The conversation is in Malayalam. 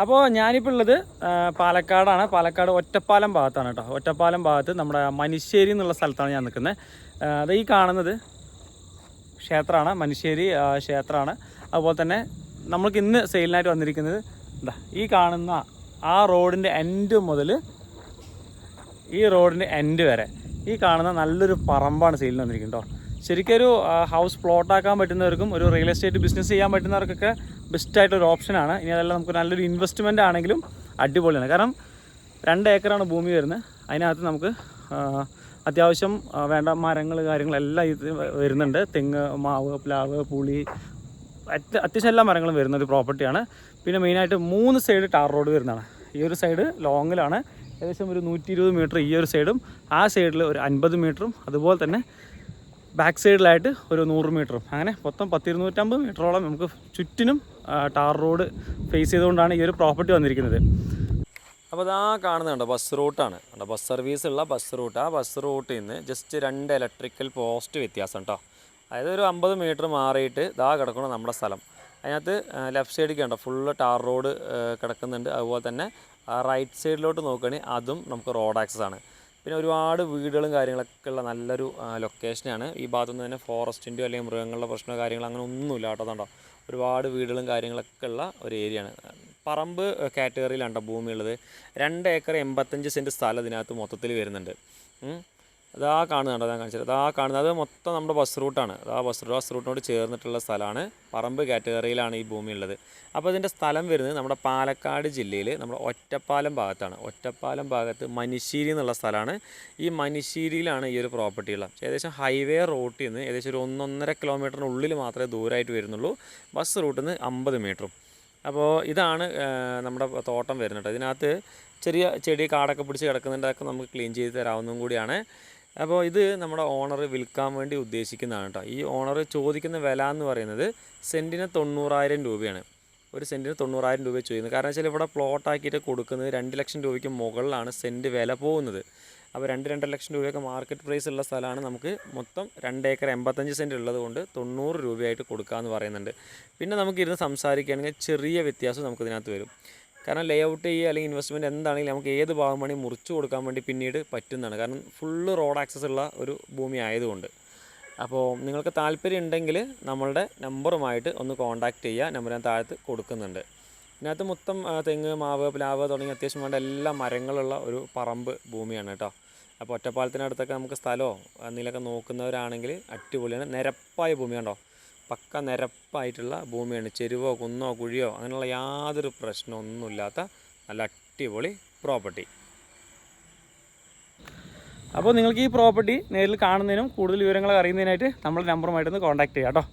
അപ്പോൾ ഞാനിപ്പോൾ ഉള്ളത് പാലക്കാടാണ്. പാലക്കാട് ഒറ്റപ്പാലം ഭാഗത്താണ് കേട്ടോ. ഒറ്റപ്പാലം ഭാഗത്ത് നമ്മുടെ മനുശ്ശേരി എന്നുള്ള സ്ഥലത്താണ് ഞാൻ നിൽക്കുന്നത്. അത് ഈ കാണുന്നത് ക്ഷേത്രമാണ് മനുശ്ശേരി ക്ഷേത്രമാണ്. അതുപോലെ തന്നെ നമ്മൾക്ക് ഇന്ന് സെയിലിനായിട്ട് വന്നിരിക്കുന്നത് എന്താ ഈ കാണുന്ന ആ റോഡിന്റെ എൻഡ് മുതൽ ഈ റോഡിന്റെ എൻഡ് വരെ. ഈ കാണുന്ന നല്ലൊരു പറമ്പാണ് സെയിലിന് വന്നിരിക്കുന്നത് കേട്ടോ. ശരിക്കും ഒരു ഹൗസ് പ്ലോട്ടാക്കാൻ പറ്റുന്നവർക്കും ഒരു റിയൽ എസ്റ്റേറ്റ് ബിസിനസ് ചെയ്യാൻ പറ്റുന്നവർക്കൊക്കെ ബെസ്റ്റായിട്ടൊരു ഓപ്ഷനാണ് ഇനി അതെല്ലാം നമുക്ക് നല്ലൊരു ഇൻവെസ്റ്റ്മെന്റ് ആണെങ്കിലും അടിപൊളിയാണ്. കാരണം രണ്ട് ഏക്കറാണ് ഭൂമി വരുന്നത്. അതിനകത്ത് നമുക്ക് അത്യാവശ്യം വേണ്ട മരങ്ങൾ കാര്യങ്ങളെല്ലാം ഇത് വരുന്നുണ്ട്. തെങ്ങ് മാവ് പ്ലാവ് പുളി അത്യ- അത്യാവശ്യം എല്ലാ മരങ്ങളും വരുന്ന ഒരു പ്രോപ്പർട്ടിയാണ് പിന്നെ മെയിനായിട്ട് മൂന്ന് സൈഡ് ടാർ റോഡ് വരുന്നതാണ്. ഈ ഒരു സൈഡ് ലോങ്ങിലാണ് ഏകദേശം ഒരു നൂറ്റി ഇരുപത് മീറ്റർ ഈ ഒരു സൈഡും ആ സൈഡിൽ ഒരു അൻപത് മീറ്ററും അതുപോലെ തന്നെ ബാക്ക് സൈഡിലായിട്ട് ഒരു നൂറ് മീറ്ററും. അങ്ങനെ മൊത്തം പത്തിരുന്നൂറ്റമ്പത് മീറ്ററോളം നമുക്ക് ചുറ്റിനും ടാർ റോഡ് ഫേസ് ചെയ്തുകൊണ്ടാണ് ഈ ഒരു പ്രോപ്പർട്ടി വന്നിരിക്കുന്നത്. അപ്പോൾ ഇതാ കാണുന്നുണ്ട് ബസ് റൂട്ടാണ്. ബസ് സർവീസ് ഉള്ള ബസ് റൂട്ട്. ആ ബസ് റൂട്ടിൽ നിന്ന് ജസ്റ്റ് രണ്ട് ഇലക്ട്രിക്കൽ പോസ്റ്റ് വ്യത്യാസം കേട്ടോ അതായത് ഒരു അമ്പത് മീറ്റർ മാറിയിട്ട് ഇതാ കിടക്കണം നമ്മുടെ സ്ഥലം. അതിനകത്ത് ലെഫ്റ്റ് സൈഡിൽ കണ്ടോ? ഫുള്ള് ടാർ റോഡ് കിടക്കുന്നുണ്ട്. അതുപോലെ തന്നെ റൈറ്റ് സൈഡിലോട്ട് നോക്കുകയാണെങ്കിൽ അതും നമുക്ക് റോഡ് ആക്സസ് ആണ്. പിന്നെ ഒരുപാട് വീടുകളും കാര്യങ്ങളൊക്കെ ഉള്ള നല്ലൊരു ലൊക്കേഷനാണ് ഈ ഭാഗത്തുനിന്ന് തന്നെ ഫോറസ്റ്റിന്റെയോ അല്ലെങ്കിൽ മൃഗങ്ങളുടെ പ്രശ്നമോ കാര്യങ്ങളോ അങ്ങനെ ഒന്നുമില്ല കേട്ടോ അതുണ്ടോ ഒരുപാട് വീടുകളും കാര്യങ്ങളൊക്കെ ഉള്ള ഒരു ഏരിയയാണ് പറമ്പ് കാറ്റഗറിയിലാണ് ഭൂമിയുള്ളത്. ഭൂമി രണ്ട് ഏക്കർ എൺപത്തഞ്ച് സെന്റ് സ്ഥലം ഇതിനകത്ത് മൊത്തത്തിൽ വരുന്നുണ്ട്. അതാ കാണുന്നുണ്ടോ ഞാൻ കാണിച്ചത്. അതാ കാണുന്നത്. അത് മൊത്തം നമ്മുടെ ബസ് റൂട്ടാണ് അതാ ബസ് റൂട്ട് ബസ് റൂട്ടിനോട് ചേർന്നിട്ടുള്ള സ്ഥലമാണ് പറമ്പ് കാറ്റഗറിയിലാണ് ഈ ഭൂമി ഉള്ളത്. അപ്പോൾ ഇതിന്റെ സ്ഥലം വരുന്നത് നമ്മുടെ പാലക്കാട് ജില്ലയിൽ നമ്മുടെ ഒറ്റപ്പാലം ഭാഗത്താണ്. ഒറ്റപ്പാലം ഭാഗത്ത് മനിശ്ശേരി എന്നുള്ള സ്ഥലമാണ്. ഈ മനിശ്ശേരിയിലാണ് ഈ ഒരു പ്രോപ്പർട്ടി ഉള്ളത്. ഏകദേശം ഹൈവേ റൂട്ടിൽ നിന്ന് ഏകദേശം ഒരു ഒന്നൊന്നര കിലോമീറ്ററിനുള്ളിൽ മാത്രമേ ദൂരമായിട്ട് വരുന്നുള്ളൂ. ബസ് റൂട്ടിൽ നിന്ന് അമ്പത് മീറ്ററും അപ്പോൾ ഇതാണ് നമ്മുടെ തോട്ടം വരുന്നത് ഇതിനകത്ത് ചെറിയ ചെടി കാടൊക്കെ പിടിച്ച് കിടക്കുന്നുണ്ട്. അതൊക്കെ നമുക്ക് ക്ലീൻ ചെയ്ത് തരാവുന്നതും കൂടിയാണ്. അപ്പോൾ ഇത് നമ്മുടെ ഓണർ വിൽക്കാൻ വേണ്ടി ഉദ്ദേശിക്കുന്നതാണ് കേട്ടോ. ഈ ഓണർ ചോദിക്കുന്ന വില എന്ന് പറയുന്നത് സെന്റിന് തൊണ്ണൂറായിരം രൂപയാണ്. ഒരു സെന്റിന് തൊണ്ണൂറായിരം രൂപ ചോദിക്കുന്നത്. കാരണം വെച്ചാൽ ഇവിടെ പ്ലോട്ടാക്കിയിട്ട് കൊടുക്കുന്നത് രണ്ട് ലക്ഷം രൂപയ്ക്ക് മുകളിലാണ് സെന്റ് വില പോകുന്നത്. അപ്പോൾ രണ്ട് രണ്ടര ലക്ഷം രൂപയൊക്കെ മാർക്കറ്റ് പ്രൈസ് ഉള്ള സ്ഥലമാണ് നമുക്ക് മൊത്തം രണ്ട് ഏക്കർ എൺപത്തഞ്ച് സെന്റ് ഉള്ളത് കൊണ്ട് തൊണ്ണൂറ് രൂപയായിട്ട് കൊടുക്കാമെന്ന് പറയുന്നുണ്ട്. പിന്നെ നമുക്കിരുന്ന് സംസാരിക്കുകയാണെങ്കിൽ ചെറിയ വ്യത്യാസം നമുക്കിതിനകത്ത് വരും. കാരണം ലേ ഔട്ട് ചെയ്യുക അല്ലെങ്കിൽ ഇൻവെസ്റ്റ്മെന്റ് എന്താണെങ്കിലും നമുക്ക് ഏത് ഭാഗം വേണമെങ്കിൽ മുറിച്ച് കൊടുക്കാൻ വേണ്ടി പിന്നീട് പറ്റുന്നതാണ്. കാരണം ഫുള്ള് റോഡ് ആക്സസ് ഉള്ള ഒരു ഭൂമി ആയതുകൊണ്ട്. അപ്പോൾ നിങ്ങൾക്ക് താല്പര്യം ഉണ്ടെങ്കിൽ നമ്മളുടെ നമ്പറുമായിട്ട് ഒന്ന് കോൺടാക്റ്റ് ചെയ്യുക. നമ്പർ ഞാൻ താഴത്ത് കൊടുക്കുന്നുണ്ട്. ഇതിനകത്ത് മൊത്തം തെങ്ങ് മാവ് പ്ലാവ് തുടങ്ങി അത്യാവശ്യം വേണ്ട എല്ലാ മരങ്ങളുള്ള ഒരു പറമ്പ് ഭൂമിയാണ് കേട്ടോ. അപ്പോൾ ഒറ്റപ്പാലത്തിനടുത്തൊക്കെ നമുക്ക് സ്ഥലമോ എന്തെങ്കിലുമൊക്കെ നോക്കുന്നവരാണെങ്കിൽ അടിപൊളിയാണ്. നിരപ്പായ ഭൂമി കണ്ടോ പക്ക നിരപ്പായിട്ടുള്ള ഭൂമിയാണ്. ചെരുവോ കുന്നോ കുഴിയോ അങ്ങനെയുള്ള യാതൊരു പ്രശ്നമൊന്നുമില്ലാത്ത നല്ല അടിപൊളി പ്രോപ്പർട്ടി. അപ്പോൾ നിങ്ങൾക്ക് ഈ പ്രോപ്പർട്ടി നേരിൽ കാണുന്നതിനും കൂടുതൽ വിവരങ്ങൾ അറിയുന്നതിനായിട്ട് നമ്മുടെ നമ്പറുമായിട്ടൊന്ന് കോൺടാക്ട് ചെയ്യാം കേട്ടോ.